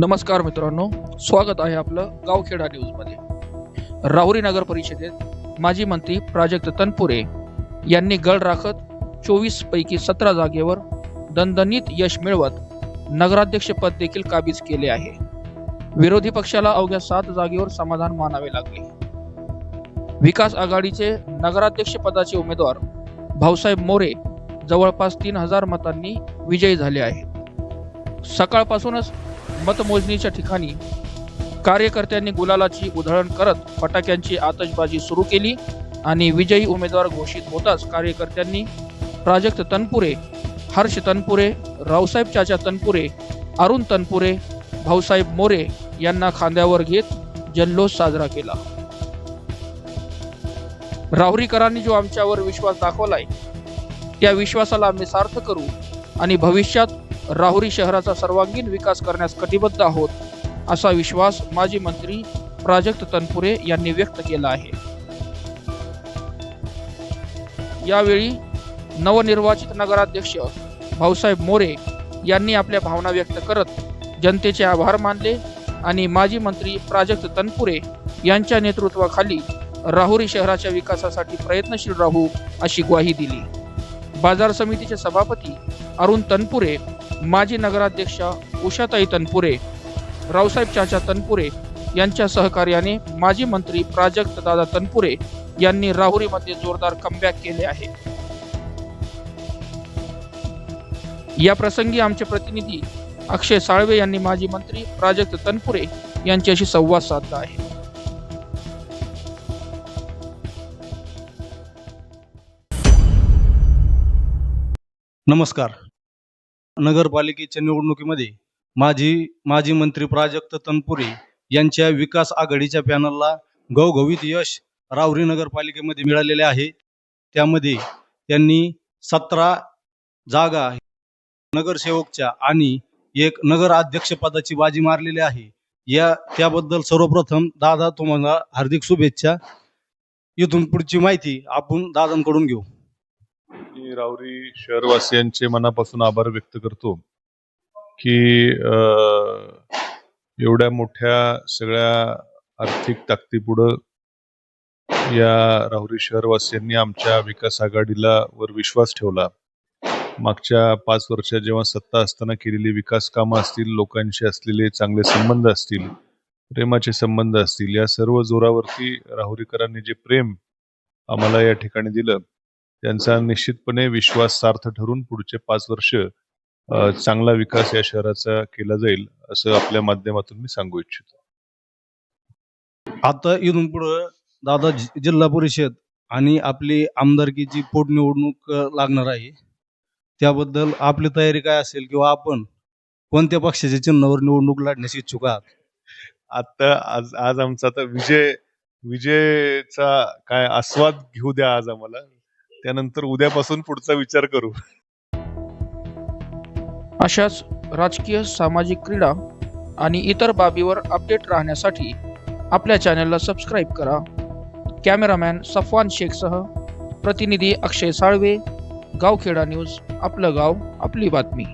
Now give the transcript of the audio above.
नमस्कार मित्रांनो स्वागत आहे आपलं गावखेडा न्यूजमध्ये. राहुरी नगर परिषदेत माजी मंत्री प्राजक्त तनपुरे यांनी गळ राखत चोवीस पैकी सतरा जागेवर दणदणीत यश मिळवत नगराध्यक्षपद देखील काबीज केले आहे. विरोधी पक्षाला अवघ्या सात जागेवर समाधान मानावे लागले. विकास आघाडीचे नगराध्यक्ष पदाचे उमेदवार भाऊसाहेब मोरे जवळपास तीन हजार मतांनी विजयी झाले आहेत. सकाळपासूनच मतमोजणीच्या ठिकाणी कार्यकर्त्यांनी गुलालाची उधळण करत फटाक्यांची आतषबाजी सुरू केली आणि विजयी उमेदवार घोषित होताच कार्यकर्त्यांनी प्राजक्त तनपुरे हर्ष तनपुरे रावसाहेब चाचा तनपुरे अरुण तनपुरे भाऊसाहेब मोरे यांना खांद्यावर घेत जल्लोष साजरा केला. राहुरीकरांनी जो आमच्यावर विश्वास दाखवलाय त्या विश्वासाला आम्ही सार्थ करू आणि भविष्यात राहुरी शहराचा सर्वांगीण विकास करण्यास कटिबद्ध आहोत असा विश्वास माजी मंत्री प्राजक्त तनपुरे यांनी व्यक्त केला आहे. यावेळी नवनिर्वाचित नगराध्यक्ष भाऊसाहेब मोरे यांनी आपल्या भावना व्यक्त करत जनतेचे आभार मानले आणि माजी मंत्री प्राजक्त तनपुरे यांच्या नेतृत्वाखाली राहुरी शहराच्या विकासासाठी प्रयत्नशील राहू अशी ग्वाही दिली. बाजार समितीचे सभापती अरुण तनपुरे माजी नगराध्यक्षा उषाताई तनपुरे रावसाहेब चाचा तनपुरे यांच्या सहकार्याने माजी मंत्री प्राजक्त दादा तनपुरे यांनी राहुरीमध्ये जोरदार कमबॅक केले आहे. या प्रसंगी आमचे प्रतिनिधी अक्षय साळवे यांनी माजी मंत्री प्राजक्त तनपुरे यांच्याशी संवाद साधला आहे. नमस्कार. नगरपालिकेच्या निवडणुकीमध्ये माजी माजी मंत्री प्राजक्त तनपुरे यांच्या विकास आघाडीच्या पॅनलला घवघवीत यश रावरी नगरपालिकेमध्ये मिळालेले आहे. त्यामध्ये त्यांनी सतरा जागा नगरसेवकच्या आणि एक नगर अध्यक्षपदाची बाजी मारलेली आहे. या त्याबद्दल सर्वप्रथम दादा तुम्हाला हार्दिक शुभेच्छा. इथून पुढची माहिती आपण दादांकडून घेऊ. मी राऊरी शहरवासियांचे मनापासून आभार व्यक्त करतो की अं, एवढ्या मोठ्या सगळ्या आर्थिक ताकदीपुढं या राहुरी शहरवासियांनी आमच्या विकास आघाडीला वर विश्वास ठेवला. मागच्या पाच वर्षात जेव्हा सत्ता असताना केलेली विकास कामं असतील लोकांशी असलेले चांगले संबंध असतील प्रेमाचे संबंध असतील या सर्व जोरावरती राहुरीकरांनी जे प्रेम आम्हाला या ठिकाणी दिलं त्यांचा निश्चितपणे विश्वास सार्थ ठरून पुढचे पाच वर्ष चांगला विकास या शहराचा केला जाईल असं आपल्या माध्यमातून मी सांगू इच्छितो. आता इथून पुढं दादा जिल्हा परिषद आणि आपली आमदारकीची पोटनिवडणूक लागणार आहे. त्याबद्दल आपली तयारी काय असेल किंवा आपण कोणत्या पक्षाच्या चिन्हावर निवडणूक लढण्यास इच्छुक आहात? आता आज आज आमचा आता विजय विजयचा काय आस्वाद घेऊ द्या आज आम्हाला. त्यानंतर उद्यापासून पुढचा विचार करू. अशाच राजकीय सामाजिक क्रीडा आणि इतर बाबीवर अपडेट राहण्यासाठी आपल्या चॅनलला सबस्क्राईब करा. कॅमेरामॅन सफवान शेखसह प्रतिनिधी अक्षय साळवे गावखेडा न्यूज आपलं गाव आपली बातमी.